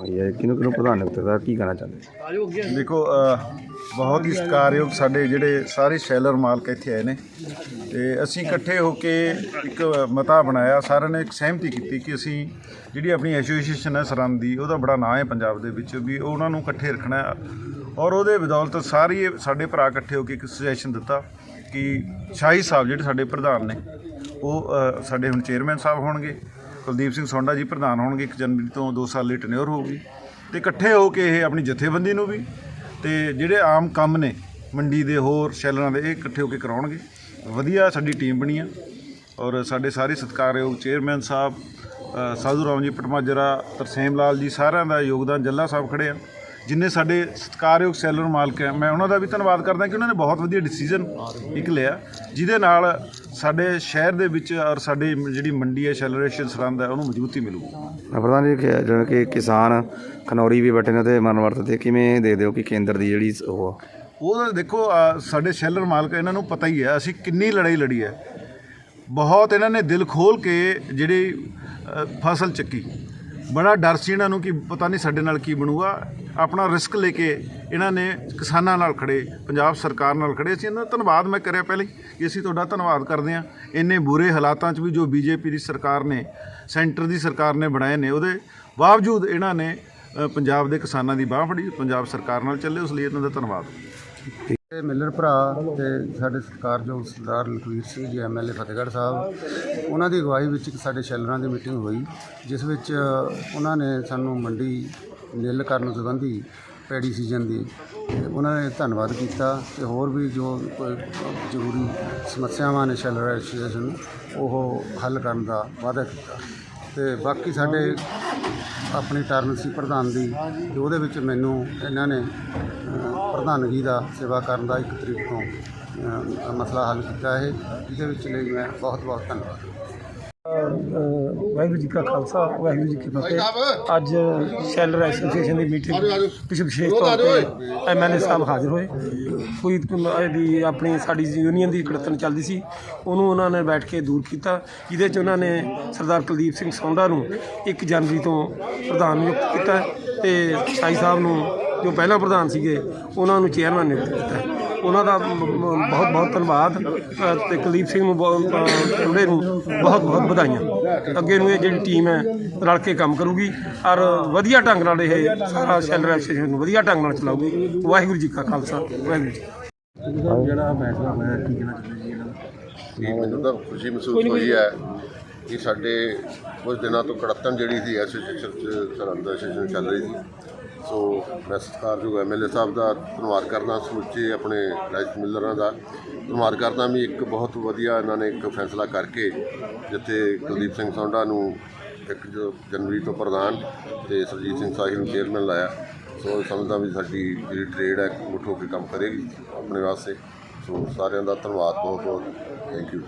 ਇਹ ਕਿਹਨੂੰ ਕਿਹਨੂੰ ਪ੍ਰਧਾਨ ਨਿਯੁਕਤ ਦਾ ਕੀ ਕਹਿਣਾ ਚਾਹੁੰਦੇ ਦੇਖੋ ਅ, ਬਹੁਤ ਹੀ ਸਤਿਕਾਰਯੋਗ ਸਾਡੇ ਜਿਹੜੇ ਸਾਰੇ ਸ਼ੈਲਰ ਮਾਲਕ ਇੱਥੇ ਆਏ ਨੇ ਤੇ ਅਸੀਂ ਇਕੱਠੇ ਹੋ ਕੇ ਇੱਕ ਮਤਾ ਬਣਾਇਆ। ਸਾਰਿਆਂ ਨੇ ਇੱਕ ਸਹਿਮਤੀ ਕੀਤੀ ਕਿ ਅਸੀਂ ਜਿਹੜੀ ਆਪਣੀ ਐਸੋਸੀਏਸ਼ਨ ਹੈ ਸਰਹੰਦ ਦੀ ਉਹਦਾ ਬੜਾ ਨਾਂ ਹੈ ਪੰਜਾਬ ਦੇ ਵਿੱਚ ਵੀ ਉਹਨਾਂ ਨੂੰ ਇਕੱਠੇ ਰੱਖਣਾ ਹੈ। ਔਰ ਉਹਦੇ ਬਦੌਲਤ ਸਾਰੀ ਸਾਡੇ ਭਰਾ ਇਕੱਠੇ ਹੋ ਕੇ ਇੱਕ ਸੁਜੈਸ਼ਨ ਦਿੱਤਾ ਕਿ ਸ਼ਾਹੀ ਸਾਹਿਬ ਜਿਹੜੇ ਸਾਡੇ ਪ੍ਰਧਾਨ ਨੇ ਉਹ ਅ, ਸਾਡੇ ਹੁਣ ਚੇਅਰਮੈਨ ਸਾਹਿਬ ਹੋਣਗੇ। ਕੁਲਦੀਪ ਸਿੰਘ ਸੌਂਡਾ ਜੀ ਪ੍ਰਧਾਨ ਹੋਣਗੇ 1 ਜਨਵਰੀ ਤੋਂ 2 ਸਾਲ ਲਈ ਟਨਿਓਰ ਹੋਊਗੀ। ਤੇ ਇਕੱਠੇ ਹੋ ਕੇ ਇਹ ਆਪਣੀ ਜਥੇਬੰਦੀ ਨੂੰ ਵੀ, ਤੇ ਜਿਹੜੇ ਆਮ ਕੰਮ ਨੇ, ਮੰਡੀ ਦੇ ਹੋਰ, ਸ਼ੈਲਰਾਂ ਦੇ, ਇਹ ਇਕੱਠੇ ਹੋ ਕੇ ਕਰਾਉਣਗੇ। ਵਧੀਆ ਸਾਡੀ ਟੀਮ ਬਣੀ ਆ। ਔਰ ਸਾਡੇ ਸਾਰੇ ਸਤਿਕਾਰਯੋਗ ਚੇਅਰਮੈਨ ਸਾਹਿਬ ਸਾਧੂ ਰਾਮ ਜੀ, ਪਟਮਾਜਰਾ, ਤਰਸੇਮ ਲਾਲ ਜੀ, ਸਾਰਿਆਂ ਦਾ ਯੋਗਦਾਨ ਜੱਲਾ ਸਾਹਿਬ ਖੜੇ ਆ। ਜਿੰਨੇ ਸਾਡੇ ਸਤਿਕਾਰਯੋਗ ਸੈਲਰ ਮਾਲਕ ਹੈ ਮੈਂ ਉਹਨਾਂ ਦਾ ਵੀ ਧੰਨਵਾਦ ਕਰਦਾ ਕਿ ਉਹਨਾਂ ਨੇ ਬਹੁਤ ਵਧੀਆ ਡਿਸੀਜਨ ਇੱਕ ਲਿਆ ਜਿਹਦੇ ਨਾਲ ਸਾਡੇ ਸ਼ਹਿਰ ਦੇ ਵਿੱਚ ਔਰ ਸਾਡੇ ਜਿਹੜੀ ਮੰਡੀ ਹੈ ਸ਼ੈਲਰੇਸ਼ਨ ਸਰੰਦ ਹੈ ਉਹਨੂੰ ਮਜ਼ਬੂਤੀ ਮਿਲੂਗੀ। ਪ੍ਰਧਾਨ ਜੀ ਕਿ- ਜਿਹੜਾ ਕਿ ਕਿਸਾਨ ਖਨੌਰੀ ਵੀ ਬੈਠੇ ਨੇ ਤੇ ਮਰਨ ਵਰਤ ਤੇ ਕਿਵੇਂ ਦੇ ਦਿਓ ਕਿ ਕੇਂਦਰ ਦੀ ਜਿਹੜੀ ਉਹ ਉਹ ਦੇਖੋ ਸਾਡੇ ਸ਼ੈਲਰ ਮਾਲਕ ਇਹਨਾਂ ਨੂੰ ਪਤਾ ਹੀ ਹੈ ਅਸੀਂ ਕਿੰਨੀ ਲੜਾਈ ਲੜੀ ਹੈ। ਬਹੁਤ ਇਹਨਾਂ ਨੇ ਦਿਲ ਖੋਲ ਕੇ ਜਿਹੜੀ ਫਸਲ ਚੱਕੀ। ਬੜਾ ਡਰ ਸੀ ਇਹਨਾਂ ਨੂੰ ਕਿ ਪਤਾ ਨਹੀਂ ਸਾਡੇ ਨਾਲ ਕੀ ਬਣੂਗਾ। ਆਪਣਾ ਰਿਸਕ ਲੈ ਕੇ ਇਹਨਾਂ ਨੇ ਕਿਸਾਨਾਂ ਨਾਲ ਖੜੇ, ਪੰਜਾਬ ਸਰਕਾਰ ਨਾਲ ਖੜੇ। ਸੀ ਇਹਨਾਂ ਦਾ ਧੰਨਵਾਦ ਮੈਂ ਕਰਿਆ ਪਹਿਲੇ ਕਿ ਅਸੀਂ ਤੁਹਾਡਾ ਧੰਨਵਾਦ ਕਰਦੇ ਹਾਂ। ਇੰਨੇ ਬੁਰੇ ਹਾਲਾਤਾਂ 'ਚ ਵੀ ਜੋ ਬੀਜੇਪੀ ਦੀ ਸਰਕਾਰ ਨੇ, ਸੈਂਟਰ ਦੀ ਸਰਕਾਰ ਨੇ ਬਣਾਏ ਨੇ, ਉਹਦੇ ਬਾਵਜੂਦ ਇਹਨਾਂ ਨੇ ਪੰਜਾਬ ਦੇ ਕਿਸਾਨਾਂ ਦੀ ਬਾਹ ਫੜੀ, ਪੰਜਾਬ ਸਰਕਾਰ ਨਾਲ ਚੱਲੇ, ਉਸ ਲਈ ਇਹਨਾਂ ਦਾ ਧੰਨਵਾਦ। ਇਹ ਮਿਲਰ ਭਰਾ ਤੇ ਸਾਡੇ ਸਰਕਾਰਯੋਗ ਸਰਦਾਰ ਲਖਵੀਰ ਸਿੰਘ ਜੀ ਐਮਐਲਏ ਫਤਿਹਗੜ੍ਹ ਸਾਹਿਬ। ਉਹਨਾਂ ਦੀ ਅਗਵਾਈ ਵਿੱਚ ਇੱਕ ਸਾਡੇ ਸ਼ੈਲਰਾਂ ਦੀ ਮੀਟਿੰਗ ਹੋਈ, ਜਿਸ ਵਿੱਚ ਉਹਨਾਂ ਨੇ ਸਾਨੂੰ ਮੰਡੀ ਨਿਲ ਕਰਨ ਸੰਬੰਧੀ ਪੈੜੀ ਸੀਜ਼ਨ ਦੀ ਤੇ ਉਹਨਾਂ ਨੇ ਧੰਨਵਾਦ ਕੀਤਾ ਤੇ ਹੋਰ ਵੀ ਜੋ ਕੋਈ ਜ਼ਰੂਰੀ ਸਮੱਸਿਆਵਾਂ ਨੇ ਸ਼ੈਲਰ ਐਸੋਸੀਏਸ਼ਨ ਉਹ ਹੱਲ ਕਰਨ ਦਾ ਵਾਅਦਾ ਕੀਤਾ। ਤੇ ਬਾਕੀ ਸਾਡੇ ਆਪਣੀ ਟਰਨ ਸੀ ਪ੍ਰਧਾਨ ਦੀ ਤੇ ਉਹਦੇ ਵਿੱਚ ਮੈਨੂੰ ਇਹਨਾਂ ਨੇ ਅ, ਪ੍ਰਧਾਨਗੀ ਦਾ ਸੇਵਾ ਕਰਨ ਦਾ ਇੱਕ ਤਰੀਕ ਤੋਂ ਅ, ਮਸਲਾ ਹੱਲ ਕੀਤਾ ਹੈ ਜਿਹਦੇ ਵਿੱਚ ਲਈ ਮੈਂ ਬਹੁਤ ਬਹੁਤ ਧੰਨਵਾਦ। ਵਾਹਿਗੁਰੂ ਜੀ ਕਾ ਖਾਲਸਾ ਵਾਹਿਗੁਰੂ ਜੀ ਕੀ ਫਤਿਹ। ਅੱਜ ਸ਼ੈਲਰ ਐਸੋਸੀਏਸ਼ਨ ਦੀ ਮੀਟਿੰਗ ਪਿਛੇ ਵਿਸ਼ੇਸ਼ ਤੌਰ ਤੇ ਐਮਐਲਏ ਸਾਹਿਬ ਹਾਜ਼ਰ ਹੋਏ। ਕੋਈ ਦੀ ਆਪਣੀ ਸਾਡੀ ਯੂਨੀਅਨ ਦੀ ਕੜਤਨ ਚੱਲਦੀ ਸੀ। ਉਹਨੂੰ ਉਹਨਾਂ ਨੇ ਬੈਠ ਕੇ ਦੂਰ ਕੀਤਾ। ਜਿਹਦੇ ਚ ਉਹਨਾਂ ਨੇ ਸਰਦਾਰ ਕੁਲਦੀਪ ਸਿੰਘ ਸੌਂਡਾ ਨੂੰ 1 ਜਨਵਰੀ ਤੋਂ ਪ੍ਰਧਾਨ ਨਿਯੁਕਤ ਕੀਤਾ। ਤੇ ਸ਼ਾਹੀ ਸਾਹਿਬ ਨੂੰ ਜੋ ਪਹਿਲਾਂ ਪ੍ਰਧਾਨ ਸੀਗੇ ਉਹਨਾਂ ਨੂੰ ਚੇਅਰਮੈਨ ਨਿਯੁਕਤ ਕੀਤਾ। ਉਹਨਾਂ ਦਾ ਬਹੁਤ ਬਹੁਤ ਧੰਨਵਾਦ। ਤੇ ਕੁਲਦੀਪ ਸਿੰਘ ਨੂੰ ਉਹਦੇ ਨੂੰ ਬਹੁਤ ਬਹੁਤ ਵਧਾਈਆਂ। ਅੱਗੇ ਨੂੰ ਇਹ ਜਿਹੜੀ ਟੀਮ ਹੈ ਰਲ ਕੇ ਕੰਮ ਕਰੂਗੀ ਔਰ ਵਧੀਆ ਢੰਗ ਨਾਲ ਇਹ ਸਾਰਾ ਸ਼ੈਲਰ ਐਸੋਸੀਏਸ਼ਨ ਨੂੰ ਵਧੀਆ ਢੰਗ ਨਾਲ ਚਲਾਊਗੀ। ਵਾਹਿਗੁਰੂ ਜੀ ਕਾ ਖਾਲਸਾ ਵਾਹਿਗੁਰੂ ਜੀ ਜੀ ਮੈਨੂੰ ਤਾਂ ਖੁਸ਼ੀ ਮਹਿਸੂਸ ਹੋਈ ਹੈ ਕਿ ਸਾਡੇ ਕੁਝ ਦਿਨਾਂ ਤੋਂ ਕੜਤਨ ਜਿਹੜੀ ਸੀ ਐਸੋਸੀਏਸ਼ਨ ਚ ਸਰਹੰਦ ਐਸੋਸੀਏਸ਼ਨ ਚੱਲ ਰਹੀ ਸੀ। ਸੋ ਮੈਂ ਸਤਿਕਾਰਯੋਗ ਐਮਐਲਏ ਸਾਹਿਬ ਦਾ ਧੰਨਵਾਦ ਕਰਦਾ, ਸਮੁੱਚੇ ਆਪਣੇ ਰਾਈਸ ਮਿਲਰਾਂ ਦਾ ਧੰਨਵਾਦ ਕਰਦਾ। ਵੀ ਇੱਕ ਬਹੁਤ ਵਧੀਆ ਇਹਨਾਂ ਨੇ ਇੱਕ ਫੈਸਲਾ ਕਰਕੇ ਜਿੱਥੇ ਕੁਲਦੀਪ ਸਿੰਘ ਸੌਂਡਾ ਨੂੰ ਇੱਕ ਜੋ ਜਨਵਰੀ ਤੋਂ ਪ੍ਰਧਾਨ ਤੇ ਸਰਜੀਤ ਸਿੰਘ ਸਾਹਿਲ ਨੂੰ ਚੇਅਰਮੈਨ ਲਾਇਆ। ਸੋ ਸਮਝਦਾ ਵੀ ਸਾਡੀ ਜਿਹੜੀ ਟ੍ਰੇਡ ਹੈ ਮੁੱਠ ਹੋ ਕੇ ਕੰਮ ਕਰੇਗੀ ਆਪਣੇ ਵਾਸਤੇ। ਸੋ ਸਾਰਿਆਂ ਦਾ ਧੰਨਵਾਦ ਬਹੁਤ ਬਹੁਤ ਥੈਂਕ ਯੂ